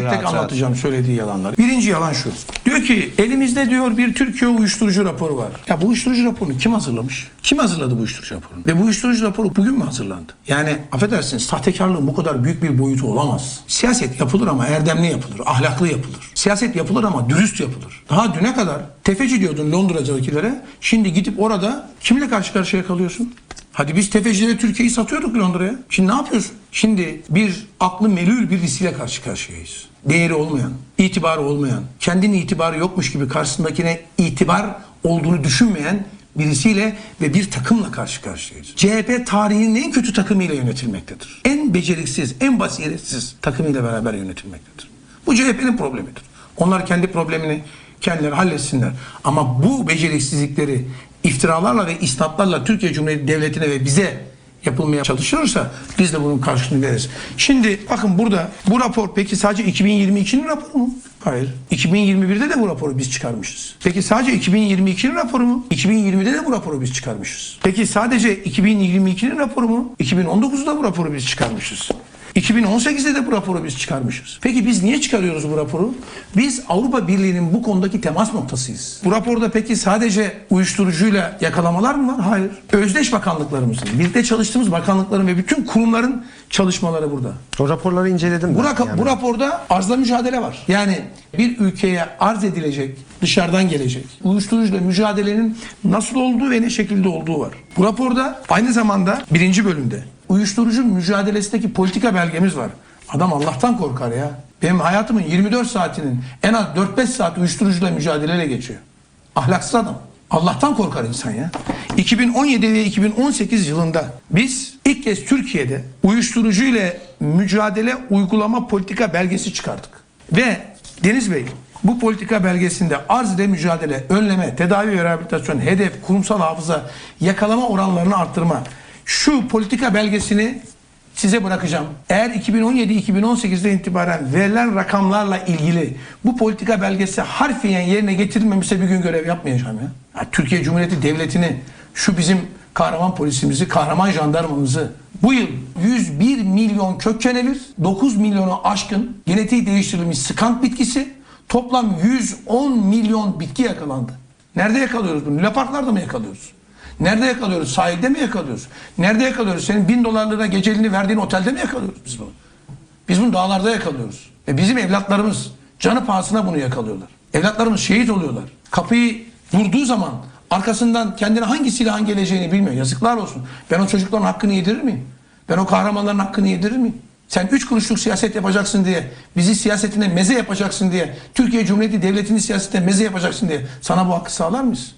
tek rahat tek rahat. anlatacağım söylediği yalanları. Birinci yalan şu. Diyor ki elimizde diyor bir Türkiye uyuşturucu raporu var. Ya bu uyuşturucu raporunu kim hazırlamış? Kim hazırladı bu uyuşturucu raporunu? Ve bu uyuşturucu raporu bugün mü hazırlandı? Yani affedersiniz sahtekarlığın bu kadar büyük bir boyutu olamaz. Siyaset yapılır ama erdemli yapılır, ahlaklı yapılır. Siyaset yapılır ama dürüst yapılır. Daha düne kadar tefeci diyordun Londra'dakilere. Şimdi gidip orada kimle karşı karşıya kalıyorsun? Hadi biz tefecilere Türkiye'yi satıyorduk Londra'ya. Şimdi ne yapıyorsun? Şimdi bir aklı melül birisiyle karşı karşıyayız. Değeri olmayan, itibarı olmayan, kendinin itibarı yokmuş gibi karşısındakine itibar olduğunu düşünmeyen birisiyle ve bir takımla karşı karşıyayız. CHP tarihinin en kötü takımıyla yönetilmektedir. En beceriksiz, en basiretsiz takımıyla beraber yönetilmektedir. Bu CHP'nin problemidir. Onlar kendi problemini kendileri halletsinler. Ama bu beceriksizlikleri iftiralarla ve isnatlarla Türkiye Cumhuriyeti Devleti'ne ve bize yapılmaya çalışılırsa biz de bunun karşılığını veririz. Şimdi bakın burada bu rapor peki sadece 2022'nin raporu mu? Hayır. 2021'de de bu raporu biz çıkarmışız. Peki sadece 2022'nin raporu mu? 2020'de de bu raporu biz çıkarmışız. Peki sadece 2022'nin raporu mu? 2019'da bu raporu biz çıkarmışız. 2018'de de bu raporu biz çıkarmışız. Peki biz niye çıkarıyoruz bu raporu? Biz Avrupa Birliği'nin bu konudaki temas noktasıyız. Bu raporda peki sadece uyuşturucuyla yakalamalar mı var? Hayır. Özdeş bakanlıklarımızın, birlikte çalıştığımız bakanlıkların ve bütün kurumların çalışmaları burada. O raporları inceledim. Bu, raka- yani. bu raporda arzla mücadele var. Yani bir ülkeye arz edilecek, dışarıdan gelecek uyuşturucuyla mücadelenin nasıl olduğu ve ne şekilde olduğu var. Bu raporda aynı zamanda birinci bölümde uyuşturucu mücadelesindeki politika belgemiz var. Adam Allah'tan korkar ya. Benim hayatımın 24 saatinin en az 4-5 saat uyuşturucuyla mücadeleyle geçiyor. Ahlaksız adam. Allah'tan korkar insan ya. 2017 ve 2018 yılında biz ilk kez Türkiye'de uyuşturucu ile mücadele uygulama politika belgesi çıkardık. Ve Deniz Bey bu politika belgesinde arz ile mücadele, önleme, tedavi ve rehabilitasyon, hedef, kurumsal hafıza, yakalama oranlarını arttırma. Şu politika belgesini size bırakacağım. Eğer 2017-2018'de itibaren verilen rakamlarla ilgili bu politika belgesi harfiyen yerine getirilmemişse bir gün görev yapmayacağım ya. Ya Türkiye Cumhuriyeti Devleti'ni, şu bizim kahraman polisimizi, kahraman jandarmamızı bu yıl 101 milyon kökkenevir, 9 milyonu aşkın genetiği değiştirilmiş skant bitkisi, toplam 110 milyon bitki yakalandı. Nerede yakalıyoruz bunu? Leparklarda mı yakalıyoruz? Nerede yakalıyoruz? Sahilde mi yakalıyoruz? Nerede yakalıyoruz? Senin bin dolarlığına geceliğini verdiğin otelde mi yakalıyoruz biz bunu? Biz bunu dağlarda yakalıyoruz. Ve bizim evlatlarımız canı pahasına bunu yakalıyorlar. Evlatlarımız şehit oluyorlar. Kapıyı vurduğu zaman arkasından kendine hangi silahın geleceğini bilmiyor. Yazıklar olsun. Ben o çocukların hakkını yedirir miyim? Ben o kahramanların hakkını yedirir miyim? Sen üç kuruşluk siyaset yapacaksın diye, bizi siyasetine meze yapacaksın diye, Türkiye Cumhuriyeti Devleti'ni siyasetine meze yapacaksın diye sana bu hakkı sağlar mıyız?